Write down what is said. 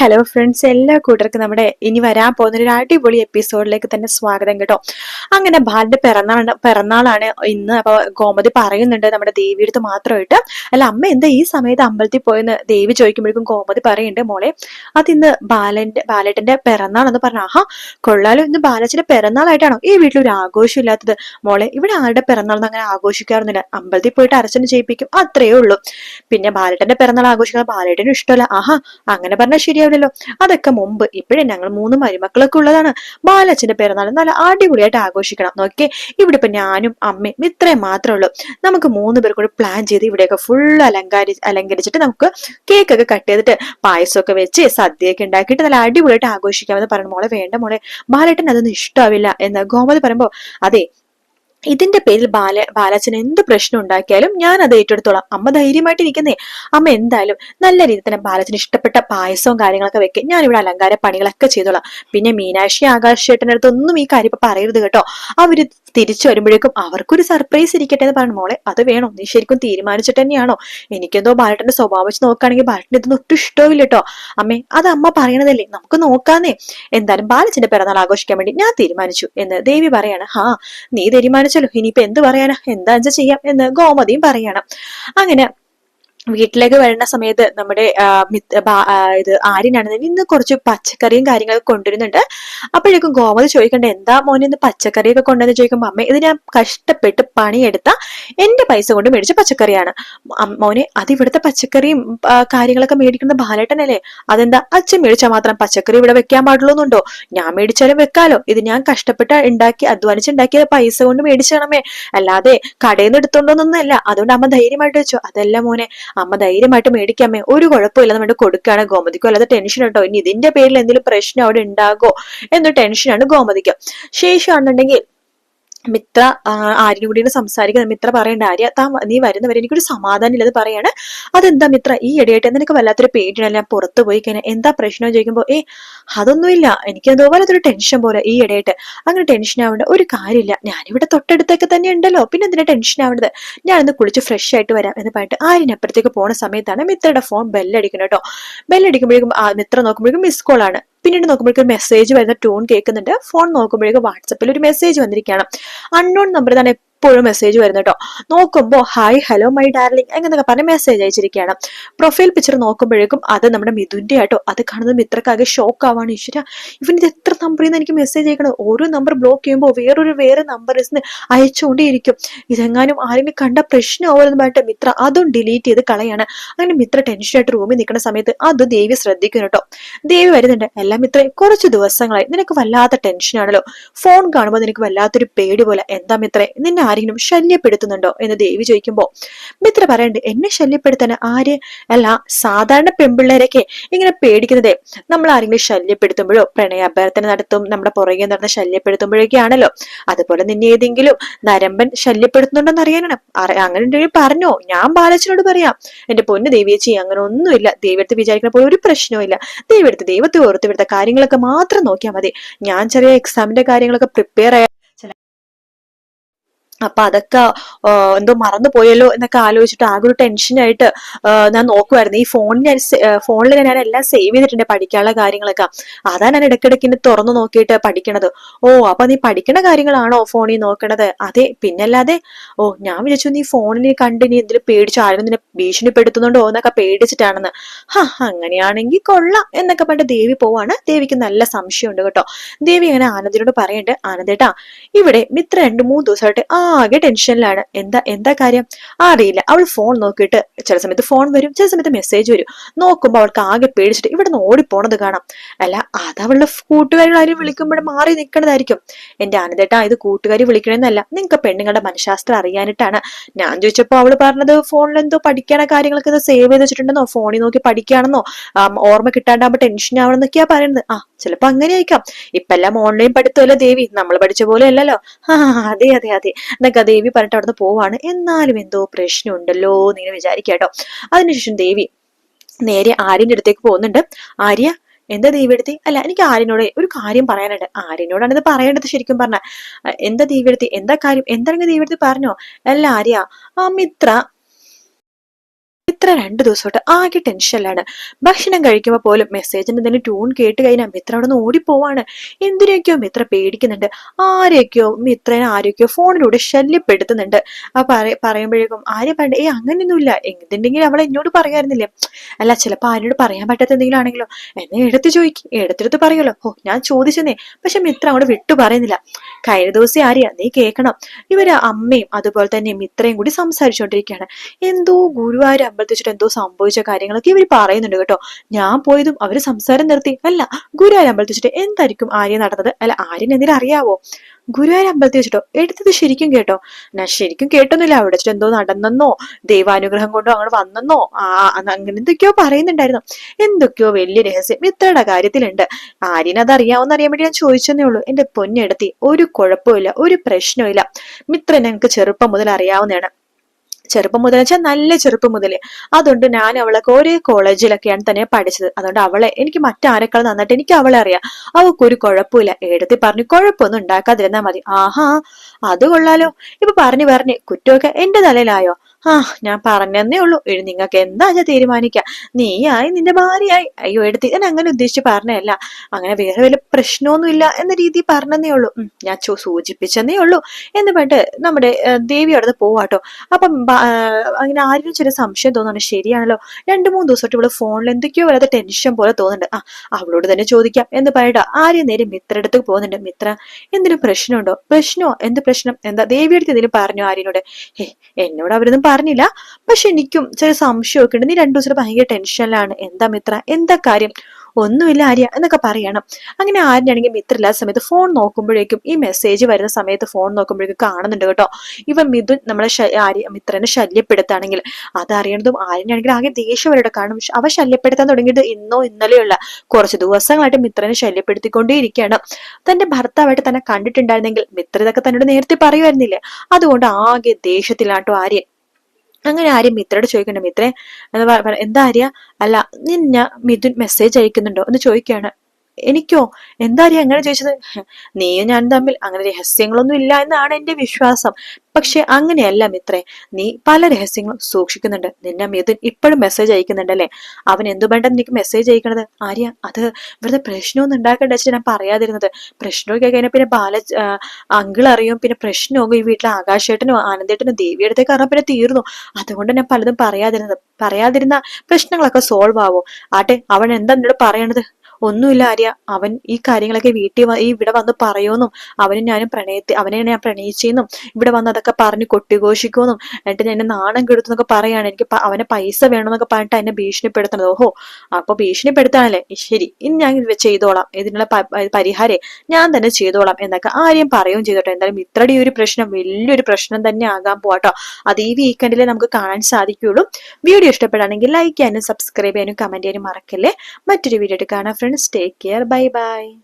Hello friends എല്ലാ കൂട്ടർക്കും നമ്മുടെ ഇനി വരാൻ പോകുന്ന ഒരു അടിപൊളി എപ്പിസോഡിലേക്ക് തന്നെ സ്വാഗതം കേട്ടോ. അങ്ങനെ ബാലിന്റെ പിറന്നാൾ പിറന്നാളാണ് ഇന്ന് അപ്പൊ ഗോമതി പറയുന്നുണ്ട് നമ്മുടെ ദേവിയെടുത്ത് മാത്രമായിട്ട്. അല്ല അമ്മ എന്താ ഈ സമയത്ത് അമ്പലത്തിൽ പോയെന്ന് ദേവി ചോദിക്കുമ്പോഴേക്കും ഗോമതി പറയുന്നുണ്ട് മോളെ അത് ഇന്ന് ബാലന്റെ ബാലേട്ടന്റെ പിറന്നാൾ എന്ന് പറഞ്ഞ ആഹാ കൊള്ളാലോ ഇന്ന് ബാലച്ചന്റെ പിറന്നാളായിട്ടാണോ? ഈ വീട്ടിൽ ഒരു ആഘോഷം ഇല്ലാത്തത്. മോളെ ഇവിടെ ആരുടെ പിറന്നാൾ അങ്ങനെ ആഘോഷിക്കാറൊന്നുമില്ല. അമ്പലത്തിൽ പോയിട്ട് അർച്ചന ചെയ്യിപ്പിക്കും അത്രയേ ഉള്ളൂ. പിന്നെ ബാലേട്ടന്റെ പിറന്നാൾ ആഘോഷിക്കാൻ ബാലേട്ടനും ഇഷ്ടമല്ല. ആഹാ അങ്ങനെ പറഞ്ഞാൽ ശരിയാവില്ലല്ലോ അതൊക്കെ മുമ്പ്. ഇപ്പോഴേ ഞങ്ങൾ മൂന്ന് മരുമക്കളൊക്കെ ഉള്ളതാണ്. ബാലച്ചന്റെ പിറന്നാൾ നല്ല അടിപൊളിയായിട്ട് ആഘോഷിക്കണം. നോക്കിയേ ഇവിടെ ഇപ്പൊ ഞാനും അമ്മയും ഇത്രയും മാത്രമേ ഉള്ളൂ. നമുക്ക് മൂന്ന് പേർ കൂടി പ്ലാൻ ചെയ്ത് ഇവിടെയൊക്കെ ഫുൾ അലങ്കാരി അലങ്കരിച്ചിട്ട് നമുക്ക് കേക്ക് ഒക്കെ കട്ട് ചെയ്തിട്ട് പായസമൊക്കെ വെച്ച് സദ്യയൊക്കെ ഉണ്ടാക്കിയിട്ട് നല്ല അടിപൊളിയായിട്ട് ആഘോഷിക്കാമെന്ന് പറഞ്ഞു. മോളെ വേണ്ട മോളെ. ബാലേട്ടൻ അതൊന്നും ഇഷ്ടമാവില്ല എന്ന് ഗോമതി പറയുമ്പോ അതെ ഇതിന്റെ പേരിൽ ബാല ബാലച്ചന് എന്ത് പ്രശ്നം ഉണ്ടാക്കിയാലും ഞാൻ അത് ഏറ്റെടുത്തോളാം. അമ്മ ധൈര്യമായിട്ട് ഇരിക്കുന്നേ. അമ്മ എന്തായാലും നല്ല രീതിയിൽ തന്നെ ബാലച്ചന് ഇഷ്ടപ്പെട്ട പായസവും കാര്യങ്ങളൊക്കെ വെക്കും. ഞാൻ ഇവിടെ അലങ്കാര പണികളൊക്കെ ചെയ്തോളാം. പിന്നെ മീനാക്ഷി ആകാശ് ചേട്ടന്റെ അടുത്ത് ഒന്നും ഈ കാര്യം പറയരുത് കേട്ടോ. അവർ തിരിച്ചു വരുമ്പോഴേക്കും അവർക്കൊരു സർപ്രൈസ് ഇരിക്കട്ടെ എന്ന് പറഞ്ഞു. മോളെ അത് വേണോ? നീ ശരിക്കും തീരുമാനിച്ചിട്ട് തന്നെയാണോ? എനിക്കെന്തോ ബാലട്ടന്റെ സ്വഭാവം വെച്ച് നോക്കുകയാണെങ്കിൽ ബാലട്ടൻ ഇതൊന്നും ഒട്ടും ഇഷ്ടമില്ല കേട്ടോ. അമ്മേ അത് അമ്മ പറയണതല്ലേ? നമുക്ക് നോക്കാന്നേ. എന്തായാലും ബാലച്ചന്റെ പിറന്നാൾ ആഘോഷിക്കാൻ വേണ്ടി ഞാൻ തീരുമാനിച്ചു എന്ന് ദേവി പറയാണ്. ഹാ നീ തീരുമാനിച്ചല്ലോ ഇനിയിപ്പോ എന്ത് പറയാനാ? എന്താ ചെയ്യാം എന്ന് ഗോമതിയും പറയണം. അങ്ങനെ വീട്ടിലേക്ക് വരുന്ന സമയത്ത് നമ്മുടെ ഇത് ആര്യനാണെന്ന് ഇന്ന് കുറച്ച് പച്ചക്കറിയും കാര്യങ്ങളൊക്കെ കൊണ്ടുവരുന്നുണ്ട്. അപ്പോഴേക്കും ഗോമതി ചോദിക്കണ്ട എന്താ മോനെ ഇന്ന് പച്ചക്കറിയൊക്കെ കൊണ്ടുവന്ന് ചോദിക്കുമ്പോൾ അമ്മ ഇത് ഞാൻ കഷ്ടപ്പെട്ട് പണിയെടുത്ത എന്റെ പൈസ കൊണ്ട് മേടിച്ച പച്ചക്കറിയാണ്. മോനെ അത് ഇവിടുത്തെ പച്ചക്കറിയും കാര്യങ്ങളൊക്കെ മേടിക്കുന്ന ബാലേട്ടനല്ലേ? അതെന്താ? അച്ഛൻ മേടിച്ചാൽ മാത്രം പച്ചക്കറി ഇവിടെ വെക്കാൻ പാടുള്ളൂന്നുണ്ടോ? ഞാൻ മേടിച്ചാലും വെക്കാലോ. ഇത് ഞാൻ കഷ്ടപ്പെട്ട് ഉണ്ടാക്കി അധ്വാനിച്ചുണ്ടാക്കിയ പൈസ കൊണ്ട് മേടിച്ചണമേ അല്ലാതെ കടയിൽ നിന്ന് എടുത്തോണ്ടോന്നൊന്നല്ല അതുകൊണ്ട് അമ്മ ധൈര്യമായിട്ട് വെച്ചു. അതല്ല മോനെ അമ്മ ധൈര്യമായിട്ട് മേടിക്കാമേ ഒരു കുഴപ്പമില്ല നമ്മുടെ കൊടുക്കുകയാണ് ഗോമതിക്കോ. അല്ലാതെ ടെൻഷൻ ഉണ്ടോ ഇനി ഇതിന്റെ പേരിൽ എന്തെങ്കിലും പ്രശ്നം അവിടെ ഉണ്ടാകോ എന്നൊരു ടെൻഷനാണ് ഗോമതിക്ക്. ശേഷമാണെന്നുണ്ടെങ്കിൽ മിത്ര ആര്യനും കൂടിയാണ് സംസാരിക്കുന്നത്. മിത്ര പറയേണ്ട ആര്യ താ നീ വരുന്നവരെ എനിക്കൊരു സമാധാനം ഇല്ലത് പറയാണ്. അതെന്താ മിത്ര ഈ ഇടയായിട്ട് നിനക്ക് വല്ലാത്തൊരു പേടിയാണ് ഞാൻ പുറത്തു പോയി കഴിഞ്ഞാൽ എന്താ പ്രശ്നം ചോദിക്കുമ്പോൾ ഏ അതൊന്നുമില്ല. എനിക്ക് അതുപോലെ അതൊരു ടെൻഷൻ പോലെ ഈ ഇടയായിട്ട്. അങ്ങനെ ടെൻഷൻ ആവേണ്ട ഒരു കാര്യമില്ല. ഞാനിവിടെ തൊട്ടടുത്തൊക്കെ തന്നെ ഉണ്ടല്ലോ. പിന്നെ എന്തിനാ ടെൻഷൻ ആവേണ്ടത് ഞാനൊന്ന് കുളിച്ച് ഫ്രഷ് ആയിട്ട് വരാം എന്ന് പറഞ്ഞിട്ട് ആര്യനപ്പുറത്തേക്ക് പോണ സമയത്താണ് മിത്രയുടെ ഫോൺ ബെല്ലടിക്കുന്നത് കേട്ടോ. ബെല്ലടിക്കുമ്പോഴേക്കും മിത്ര നോക്കുമ്പോഴേക്കും മിസ് കോൾ ആണ്. പിന്നീട് നോക്കുമ്പോഴേക്കും മെസ്സേജ് വരുന്ന ടോൺ കേൾക്കുന്നുണ്ട്. ഫോൺ നോക്കുമ്പോഴേക്കും വാട്സപ്പിൽ ഒരു മെസ്സേജ് വന്നിരിക്കുകയാണ്. അൺനോൺ നമ്പർ തന്നെ എപ്പോഴും മെസ്സേജ് വരുന്നു കേട്ടോ നോക്കുമ്പോൾ ഹായ് ഹലോ മൈ ഡാർലിംഗ് എന്നൊക്കെ പറഞ്ഞ മെസ്സേജ് അയച്ചിരിക്കുകയാണ്. പ്രൊഫൈൽ പിക്ചർ നോക്കുമ്പോഴേക്കും അത് നമ്മുടെ മിഥുന്റെ ആട്ടോ. അത് കാണുന്നത് ഇത്രക്കാകെ ഷോക്ക് ആവാണ്. ഈശ്വര ഇവൻ ഇത് എത്ര നമ്പറിൽ നിന്ന് എനിക്ക് മെസ്സേജ് അയക്കണം? ഓരോ നമ്പർ ബ്ലോക്ക് ചെയ്യുമ്പോൾ വേറൊരു വേറെ നമ്പറിൽ നിന്ന് അയച്ചുകൊണ്ടേയിരിക്കും. ഇതെങ്ങാനും ആരെങ്കിലും കണ്ട പ്രശ്നമാവുമെന്ന് പറഞ്ഞിട്ട് മിത്ര അതും ഡിലീറ്റ് ചെയ്ത് കളയാണ്. അങ്ങനെ മിത്ര ടെൻഷനായിട്ട് റൂമിൽ നിൽക്കുന്ന സമയത്ത് അത് ദേവി ശ്രദ്ധിക്കുന്നു കേട്ടോ. ദേവി വരുന്നുണ്ട്. എല്ലാം മിത്ര കുറച്ച് ദിവസങ്ങളായി. നിനക്ക് വല്ലാത്ത ടെൻഷനാണല്ലോ ഫോൺ കാണുമ്പോൾ നിനക്ക് വല്ലാത്തൊരു പേടി പോലെ. എന്താ മിത്രേ നിന്നെ ആരെങ്കിലും ശല്യപ്പെടുത്തുന്നുണ്ടോ എന്ന് ദേവി ചോദിക്കുമ്പോ മിത്ര പറയണ്ട് എന്നെ ശല്യപ്പെടുത്താൻ ആര്? അല്ല സാധാരണ പെൺപിള്ളേരൊക്കെ ഇങ്ങനെ പേടിക്കുന്നതേ നമ്മൾ ആരെങ്കിലും ശല്യപ്പെടുത്തുമ്പോഴോ പ്രണയ അഭ്യർത്ഥന നടത്തും നമ്മുടെ പുറകെ നടന്ന് ശല്യപ്പെടുത്തുമ്പോഴൊക്കെയാണല്ലോ. അതുപോലെ നിന്നെ ഏതെങ്കിലും നരമ്പൻ ശല്യപ്പെടുത്തുന്നുണ്ടോന്ന് അറിയാനാണ്. അറി- അങ്ങനെ ഉണ്ടെങ്കിൽ പറഞ്ഞോ ഞാൻ ബാലച്ചനോട് പറയാം. എന്റെ പൊന്ന് ദേവിയേച്ചി അങ്ങനെ ഒന്നുമില്ല. ദൈവത്തെ വിചാരിക്കുന്ന പോലെ ഒരു പ്രശ്നവും ഇല്ല. ദൈവത്തെ ദൈവത്തെ ഓർത്ത് ഇവിടുത്തെ കാര്യങ്ങളൊക്കെ മാത്രം നോക്കിയാൽ മതി. ഞാൻ ചെറിയ എക്സാമിന്റെ കാര്യങ്ങളൊക്കെ പ്രിപ്പയർ ആയ ചില അപ്പൊ അതൊക്കെ എന്തോ മറന്നു പോയല്ലോ എന്നൊക്കെ ആലോചിച്ചിട്ട് ആകെ ഒരു ടെൻഷനായിട്ട് ഞാൻ നോക്കുമായിരുന്നു ഈ ഫോണിൽ ഫോണിൽ ഞാൻ എല്ലാം സേവ് ചെയ്തിട്ടുണ്ട് പഠിക്കാനുള്ള കാര്യങ്ങളൊക്കെ. അതാണ് ഞാൻ ഇടയ്ക്കിടയ്ക്ക് ഇനി തുറന്നു നോക്കിയിട്ട് പഠിക്കണത്. ഓ അപ്പൊ നീ പഠിക്കണ കാര്യങ്ങളാണോ ഫോണിൽ നോക്കണത്? അതെ പിന്നല്ലാതെ ഓ ഞാൻ വിചാരിച്ചു നീ ഫോണിൽ കണ്ട് നീ എന്തിനും പേടിച്ചു ആരും നിന്നെ ഭീഷണിപ്പെടുത്തുന്നുണ്ടോ എന്നൊക്കെ പേടിച്ചിട്ടാണെന്ന്. ഹാ അങ്ങനെയാണെങ്കിൽ കൊള്ളാം എന്നൊക്കെ പറഞ്ഞ ദേവി പോവാണ്. ദേവിക്ക് നല്ല സംശയമുണ്ട് കേട്ടോ. ദേവി അങ്ങനെ ആനന്ദിനോട് പറയണ്ട് ആനന്ദേട്ടാ ഇവിടെ മിത്ര രണ്ട് മൂന്ന് ദിവസമായിട്ട് ആകെ ടെൻഷനിലാണ്. എന്താ എന്താ കാര്യം? അറിയില്ല. അവൾ ഫോൺ നോക്കിയിട്ട് ചില സമയത്ത് ഫോൺ വരും ചില സമയത്ത് മെസ്സേജ് വരും. നോക്കുമ്പോൾ അവൾക്ക് ആകെ പേടിച്ചിട്ട് ഇവിടെ നിന്ന് ഓടിപ്പോണത് കാണാം. അല്ല അത് അവളുടെ കൂട്ടുകാരികൾ ആരും വിളിക്കുമ്പോൾ മാറി നിൽക്കണതായിരിക്കും എന്റെ ആനന്ദേട്ടാ ഇത് കൂട്ടുകാരി വിളിക്കണമെന്നല്ല നിങ്ങൾക്ക് പെണ്ണുങ്ങളുടെ മനഃശാസ്ത്രം അറിയാനിട്ടാണ്. ഞാൻ ചോദിച്ചപ്പോൾ അവൾ പറഞ്ഞത് ഫോണിൽ എന്തോ പഠിക്കണ കാര്യങ്ങളൊക്കെ ഇത് സേവ് ചെയ്ത് വെച്ചിട്ടുണ്ടെന്നോ? ഫോണിൽ നോക്കി പഠിക്കുകയാണെന്നോ? ഓർമ്മ കിട്ടാണ്ടാകുമ്പോൾ ടെൻഷൻ ആവണമെന്നൊക്കെയാ പറയുന്നത്. ആ ചിലപ്പോ അങ്ങനെ ആയിരിക്കാം. ഇപ്പൊ എല്ലാം ഓൺലൈൻ പഠിത്തമല്ലോ ദേവി? നമ്മൾ പഠിച്ച പോലെ അല്ലല്ലോ? ആ അതെ അതെ അതെ. എന്നൊക്കെ ദേവി പറഞ്ഞിട്ട് അവിടുന്ന് പോവാണ്. എന്നാലും എന്തോ പ്രശ്നമുണ്ടല്ലോ എന്ന് വിചാരിക്കാട്ടോ അതിനുശേഷം ദേവി നേരെ ആര്യന്റെ അടുത്തേക്ക് പോകുന്നുണ്ട്. ആര്യ എന്താ ദേവി ദൈവെടുത്തി അല്ല എനിക്ക് ആര്യനോട് ഒരു കാര്യം പറയാനുണ്ട്. ആര്യനോടാണ് ഇത് പറയേണ്ടത് ശരിക്കും പറഞ്ഞ. എന്താ ദേവി ദൈവെടുത്തി എന്താ കാര്യം? എന്താണെങ്കിൽ ദൈവെടുത്തി പറഞ്ഞോ? അല്ല ആര്യ ആ മിത്ര ഇത്ര രണ്ടു ദിവസമായിട്ട് ആകെ ടെൻഷനിലാണ് ഭക്ഷണം കഴിക്കുമ്പോൾ പോലും മെസ്സേജിന്റെ എന്തെങ്കിലും ട്യൂൺ കേട്ട് കഴിഞ്ഞാൽ മിത്ര അവിടെ നിന്ന് ഓടിപ്പോവാണ്. എന്തിനൊക്കെയോ മിത്ര പേടിക്കുന്നുണ്ട്. ആരെയൊക്കെയോ മിത്രനെ ആരെയൊക്കെയോ ഫോണിലൂടെ ശല്യപ്പെടുത്തുന്നുണ്ട്. ആ പറയ പറയുമ്പോഴേക്കും ആരെ പണ്ട് ഏ അങ്ങനെയൊന്നുമില്ല. എന്തുണ്ടെങ്കിലും അവൾ എന്നോട് പറയാറുന്നില്ലേ? അല്ല ചിലപ്പോൾ ആരോട് പറയാൻ പറ്റാത്ത എന്തെങ്കിലും ആണെങ്കിലോ? എന്നെ എടുത്ത് ചോദിക്കും. എടുത്തെടുത്ത് പറയുമല്ലോ ഓ ഞാൻ ചോദിച്ചെന്നേ. പക്ഷെ മിത്ര അങ്ങോട്ട് വിട്ടു പറയുന്നില്ല. കഴിഞ്ഞ ദിവസം ആര്യ നീ കേൾക്കണം. ഇവർ അമ്മയും അതുപോലെ തന്നെ മിത്രയും കൂടി സംസാരിച്ചുകൊണ്ടിരിക്കുകയാണ്. എന്തോ ഗുരുവായൂർ അമ്പലത്തിൽ വെച്ചിട്ട് എന്തോ സംഭവിച്ച കാര്യങ്ങളൊക്കെ ഇവർ പറയുന്നുണ്ട് കേട്ടോ. ഞാൻ പോയതും അവർ സംസാരം നിർത്തി. അല്ല ഗുരുവായൂർ അമ്പലത്തിൽ വെച്ചിട്ട് എന്തായിരിക്കും ആര്യ നടന്നത്? അല്ല ആര്യൻ എന്തിനും അറിയാവോ? ഗുരുവായൂർ അമ്പലത്തിൽ വെച്ചിട്ടോ? എടുത്തത് ശരിക്കും കേട്ടോ. ഞാൻ ശരിക്കും കേട്ടൊന്നുമില്ല. അവിടെ വെച്ചിട്ട് എന്തോ നടന്നെന്നോ? ദൈവാനുഗ്രഹം കൊണ്ടോ അങ്ങോട്ട് വന്നെന്നോ? ആ അങ്ങനെ എന്തൊക്കെയോ പറയുന്നുണ്ടായിരുന്നു. എന്തൊക്കെയോ വലിയ രഹസ്യം. ഇത്രയുടെ കാര്യത്തിലുണ്ട്. ആര്യനത് അറിയാവുന്ന അറിയാൻ വേണ്ടി ഞാൻ ചോദിച്ചെന്നേ ഉള്ളൂ. എന്റെ പൊന്നെടുത്തി ഒരു കുഴപ്പമില്ല ഒരു പ്രശ്നമില്ല മിത്രൻ ഞങ്ങൾക്ക് ചെറുപ്പം മുതൽ അറിയാവുന്നതാണ്. ചെറുപ്പം മുതൽ വെച്ചാൽ നല്ല ചെറുപ്പം മുതലേ. അതുകൊണ്ട് ഞാൻ അവളൊക്കെ ഒരേ കോളേജിലൊക്കെയാണ് തന്നെ പഠിച്ചത്. അതുകൊണ്ട് അവളെ എനിക്ക് മറ്റാരെക്കാൾ നന്നായിട്ട് എനിക്ക് അവളെ അറിയാം. അവൾക്ക് ഒരു കുഴപ്പമില്ല. എടുത്തി പറഞ്ഞു കുഴപ്പമൊന്നും ഉണ്ടാക്കാതിരുന്നാ മതി. ആഹാ അത് കൊള്ളാലോ. ഇപ്പൊ പറഞ്ഞു പറഞ്ഞു കുറ്റമൊക്കെ എന്റെ തലയിലായോ? ആ ഞാൻ പറഞ്ഞെന്നേ ഉള്ളൂ. ഇനി നിങ്ങൾക്ക് എന്താ ഞാൻ തീരുമാനിക്കാം? നീയായി നിന്റെ ഭാര്യയായി. അയ്യോ എടുത്ത് ഞാൻ അങ്ങനെ ഉദ്ദേശിച്ച് പറഞ്ഞതല്ല. അങ്ങനെ വേറെ വല്ല പ്രശ്നമൊന്നുമില്ല എന്ന രീതി പറഞ്ഞതേ ഉള്ളൂ. ഞാൻ സൂചിപ്പിച്ചെന്നേ ഉള്ളൂ. എന്ന് പറഞ്ഞിട്ട് നമ്മുടെ ദേവി അവിടെ പോവാട്ടോ. അപ്പം അങ്ങനെ ആരും ചെറിയ സംശയം തോന്നുന്നു ശരിയാണല്ലോ. രണ്ട് മൂന്ന് ദിവസമായിട്ട് ഇവിടെ ഫോണിൽ എന്തൊക്കെയോ വല്ലാത്ത ടെൻഷൻ പോലെ തോന്നുന്നുണ്ട്. ആ അവളോട് തന്നെ ചോദിക്കാം എന്ന് പറയട്ടോ. ആരും നേരെ മിത്ര അടുത്ത് പോകുന്നുണ്ട്. മിത്ര എന്തെങ്കിലും പ്രശ്നമുണ്ടോ? പ്രശ്നമോ? എന്ത് പ്രശ്നം? എന്താ? ദേവിയെടുത്ത് എന്തെങ്കിലും പറഞ്ഞു ആര്യനോട്? ഏ എന്നോട് അവരൊന്നും പറഞ്ഞില്ല. പക്ഷെ എനിക്കും ചെറിയ സംശയമൊക്കെ ഉണ്ട്. നീ രണ്ടു ദിവസം ഭയങ്കര ടെൻഷനിലാണ് എന്താ മിത്ര? എന്താ കാര്യം? ഒന്നുമില്ല ആര്യ എന്നൊക്കെ പറയണം. അങ്ങനെ ആര്യനാണെങ്കിൽ മിത്രമില്ലാത്ത സമയത്ത് ഫോൺ നോക്കുമ്പോഴേക്കും ഈ മെസ്സേജ് വരുന്ന സമയത്ത് ഫോൺ നോക്കുമ്പോഴേക്കും കാണുന്നുണ്ട് കേട്ടോ. ഇവ മിഥുൻ നമ്മളെ ആര്യ മിത്രനെ ശല്യപ്പെടുത്താണെങ്കിൽ അതറിയണതും ആര്യനാണെങ്കിൽ ആകെ ദേഷ്യം വരുടെ കാണും അവ ശല്യപ്പെടുത്താൻ തുടങ്ങിയത് ഇന്നോ ഇന്നലെയുള്ള കുറച്ച് ദിവസങ്ങളായിട്ട് മിത്രനെ ശല്യപ്പെടുത്തിക്കൊണ്ടേയിരിക്കുകയാണ്. തന്റെ ഭർത്താവായിട്ട് തന്നെ കണ്ടിട്ടുണ്ടായിരുന്നെങ്കിൽ മിത്ര ഇതൊക്കെ തന്നോട് നേരത്തെ പറയുമായിരുന്നില്ലേ? അതുകൊണ്ട് ആകെ ദേഷ്യത്തിലാട്ടോ ആര്യൻ അങ്ങനെ ആര്യം മിത്രയോട് ചോദിക്കണ്ട മിത്രേ. എന്താ ആര്യ? അല്ല നിന്ന മിഥുൻ മെസ്സേജ് അയക്കുന്നുണ്ടോ? എന്ന് ചോദിക്കുകയാണ്. എനിക്കോ? എന്താ എങ്ങനെ ചോദിച്ചത്? നീയും ഞാൻ തമ്മിൽ അങ്ങനെ രഹസ്യങ്ങളൊന്നും ഇല്ല എന്നാണ് എന്റെ വിശ്വാസം. പക്ഷെ അങ്ങനെയല്ല മിത്രേ. നീ പല രഹസ്യങ്ങളും സൂക്ഷിക്കുന്നുണ്ട്. നിന്നെ മിഥുൻ ഇപ്പോഴും മെസ്സേജ് അയക്കുന്നുണ്ടല്ലേ? അവൻ എന്തു വേണ്ട നിനക്ക് മെസ്സേജ് അയക്കണത്? ആര്യ അത് വെറുതെ പ്രശ്നമൊന്നും ഉണ്ടാക്കേണ്ട വെച്ചാൽ ഞാൻ പറയാതിരുന്നത്. പ്രശ്നമൊക്കെ കഴിഞ്ഞാൽ പിന്നെ ബാല അങ്കിൾ അറിയും. പിന്നെ പ്രശ്നമൊക്കെ ഈ വീട്ടിലെ ആകാശേട്ടനും ആനന്ദേട്ടനും ദേവിയടുത്തേക്ക് അറിയാൻ പിന്നെ തീർന്നു. അതുകൊണ്ട് ഞാൻ പലതും പറയാതിരുന്നത്. പറയാതിരുന്ന പ്രശ്നങ്ങളൊക്കെ സോൾവ് ആവോ? ആട്ടെ അവൻ എന്താ എന്നോട് പറയണത്? ഒന്നുമില്ല ആര്യ. അവൻ ഈ കാര്യങ്ങളൊക്കെ വീട്ടിൽ ഈ ഇവിടെ വന്ന് പറയുമെന്നും അവനും ഞാനും പ്രണയത്തി അവനെ ഞാൻ പ്രണയിച്ചെന്നും ഇവിടെ വന്ന് അതൊക്കെ പറഞ്ഞ് കൊട്ടിഘോഷിക്കുമെന്നും എന്നിട്ട് എന്നെ നാണം കെടുത്തുന്നൊക്കെ പറയാണ്. എനിക്ക് അവനെ പൈസ വേണമെന്നൊക്കെ പറഞ്ഞിട്ട് എന്നെ ഭീഷണിപ്പെടുത്തണത് ഓഹോ അപ്പൊ ഭീഷണിപ്പെടുത്താനല്ലേ? ശരി ഇനി ഞാൻ ചെയ്തോളാം. ഇതിനുള്ള പരിഹാരേ ഞാൻ തന്നെ ചെയ്തോളാം എന്നൊക്കെ ആരെയും പറയുകയും ചെയ്തോട്ടെ എന്തായാലും ഇത്രയുടെ ഒരു പ്രശ്നം വലിയൊരു പ്രശ്നം തന്നെ ആകാൻ പോവാട്ടോ അത് ഈ വീക്കെൻഡിലെ നമുക്ക് കാണാൻ സാധിക്കുകയുള്ളൂ. വീഡിയോ ഇഷ്ടപ്പെടുകയാണെങ്കിൽ ലൈക്ക് ചെയ്യാനും സബ്സ്ക്രൈബ് ചെയ്യാനും കമന്റ് ചെയ്യാനും മറക്കല്ലേ? മറ്റൊരു വീഡിയോ കാണാം take care. Bye bye